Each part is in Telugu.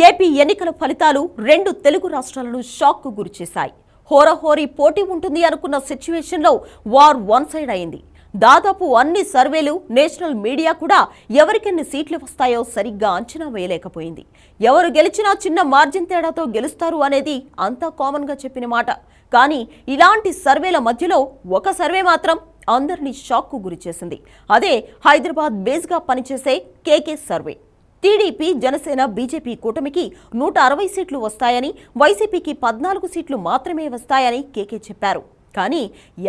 ఏపీ ఎన్నికల ఫలితాలు రెండు తెలుగు రాష్ట్రాలను షాక్కు గురిచేశాయి. హోరహోరీ పోటీ ఉంటుంది అనుకున్న సిచ్యువేషన్లో వార్ వన్ సైడ్ అయింది. దాదాపు అన్ని సర్వేలు నేషనల్ మీడియా కూడా ఎవరికెన్ని సీట్లు వస్తాయో సరిగ్గా అంచనా వేయలేకపోయింది. ఎవరు గెలిచినా చిన్న మార్జిన్ తేడాతో గెలుస్తారు అనేది అంతా కామన్గా చెప్పిన మాట. కానీ ఇలాంటి సర్వేల మధ్యలో ఒక సర్వే మాత్రం అందరినీ షాక్కు గురిచేసింది. అదే హైదరాబాద్ బేస్గా పనిచేసే KK survey. TDP Janasena BJP కూటమికి నూట అరవై సీట్లు వస్తాయని వైసీపీకి పద్నాలుగు సీట్లు మాత్రమే వస్తాయని కేకే చెప్పారు. కానీ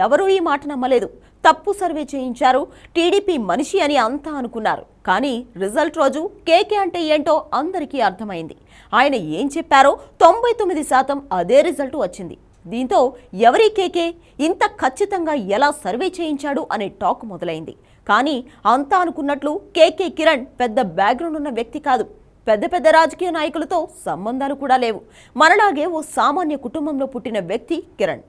ఎవరూ ఈ మాట నమ్మలేదు. తప్పు సర్వే చేయించారు. టీడీపీ మనిషి అని అంతా అనుకున్నారు. కానీ రిజల్ట్ రోజు కేకే అంటే ఏంటో అందరికీ అర్థమైంది. ఆయన ఏం చెప్పారో తొంభై తొమ్మిది శాతం అదే రిజల్ట్ వచ్చింది. దీంతో ఎవరి కేకే ఇంత ఖచ్చితంగా ఎలా సర్వే చేయించాడు అనే టాక్ మొదలైంది. కానీ అంతా అనుకున్నట్లు కేకే కిరణ్ పెద్ద బ్యాక్గ్రౌండ్ ఉన్న వ్యక్తి కాదు. పెద్ద పెద్ద రాజకీయ నాయకులతో సంబంధాలు కూడా లేవు. మనలాగే ఓ సామాన్య కుటుంబంలో పుట్టిన వ్యక్తి కిరణ్.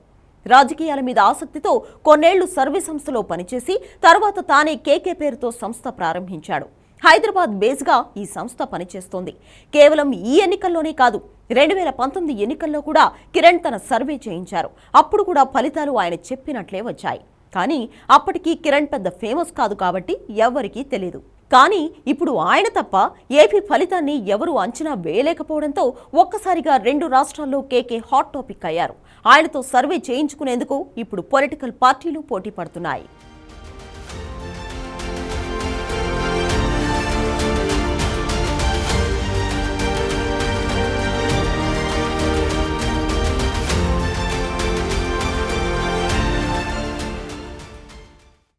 రాజకీయాల మీద ఆసక్తితో కొన్నేళ్ళు సర్వే సంస్థలో పనిచేసి తర్వాత తానే కేకే పేరుతో సంస్థ ప్రారంభించాడు. హైదరాబాద్ బేస్గా ఈ సంస్థ పనిచేస్తోంది. కేవలం ఈ ఎన్నికల్లోనే కాదు రెండు వేల పంతొమ్మిది ఎన్నికల్లో కూడా కిరణ్ తన సర్వే చేయించారు. అప్పుడు కూడా ఫలితాలు ఆయన చెప్పినట్లే వచ్చాయి. కానీ అప్పటికి కిరణ్ పెద్ద ఫేమస్ కాదు కాబట్టి ఎవ్వరికీ తెలియదు కానీ ఇప్పుడు ఆయన తప్ప ఏపీ ఫలితాన్ని ఎవరూ అంచనా వేయలేకపోవడంతో ఒక్కసారిగా రెండు రాష్ట్రాల్లో కేకే హాట్ టాపిక్ అయ్యారు. ఆయనతో సర్వే చేయించుకునేందుకు ఇప్పుడు పొలిటికల్ పార్టీలు పోటీ పడుతున్నాయి.